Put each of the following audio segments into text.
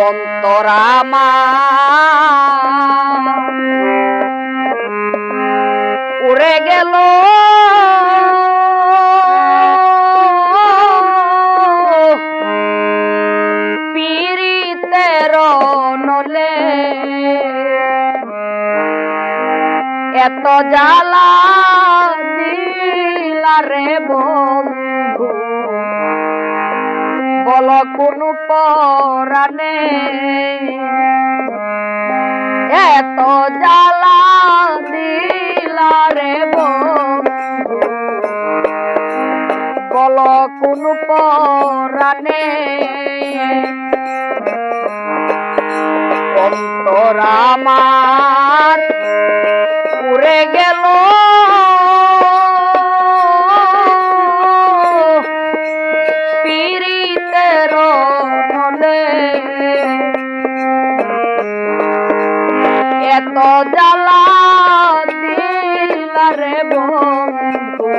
অন্তরামা। উড়ে গেল। পীড়িতের নলে। এত জ্বালা দিলারে বন্ধু কোন পরাণে এত জ্বালা দিলারে বন্ধু। বল কোন পরাণে অন্তরামার জ্বালা দিলারে বন্ধু।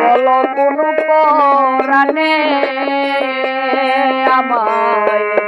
বল কোন আমায়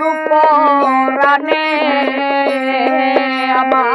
কোন রানে আমায়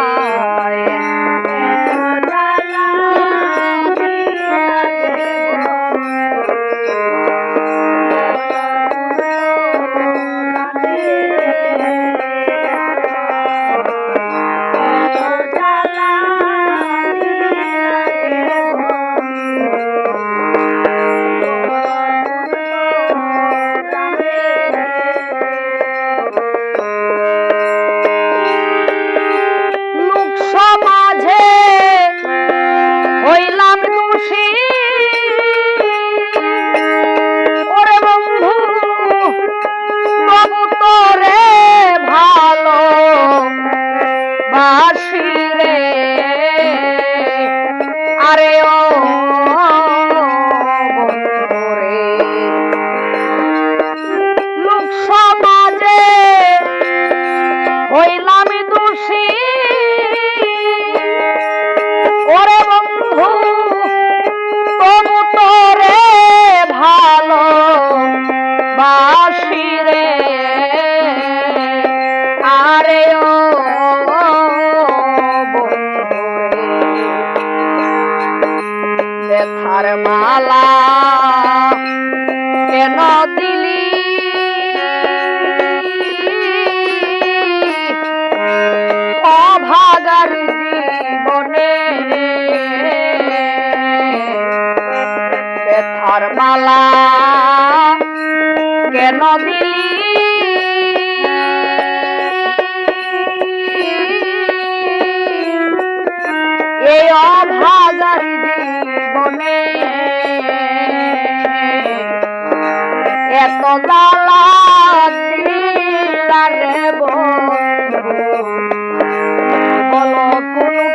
আরে ও ব্যথার মালা কেন দিলি অভাগার জীবনে। ব্যথার মালা কেন দিলি বলো কোন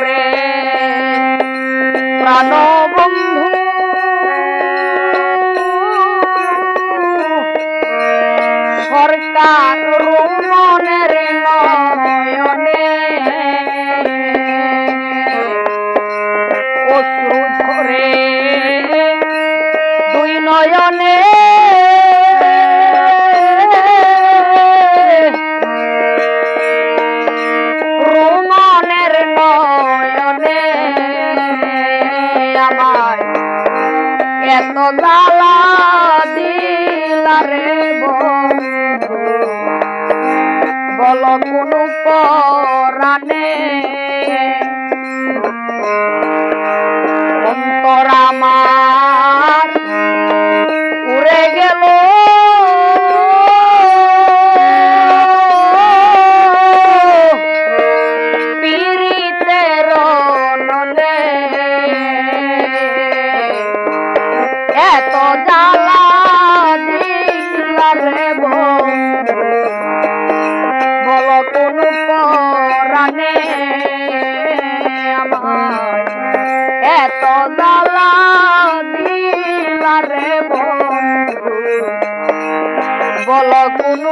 ঝরে প্রাণবন্ধু। সরকার রোমনের এত জ্বালা দিলা রে বন্ধু বল কোন পরাণে এত জ্বালা দিলা রে বল কোন পরাণে এত জ্বালা দিলা রে বল কোন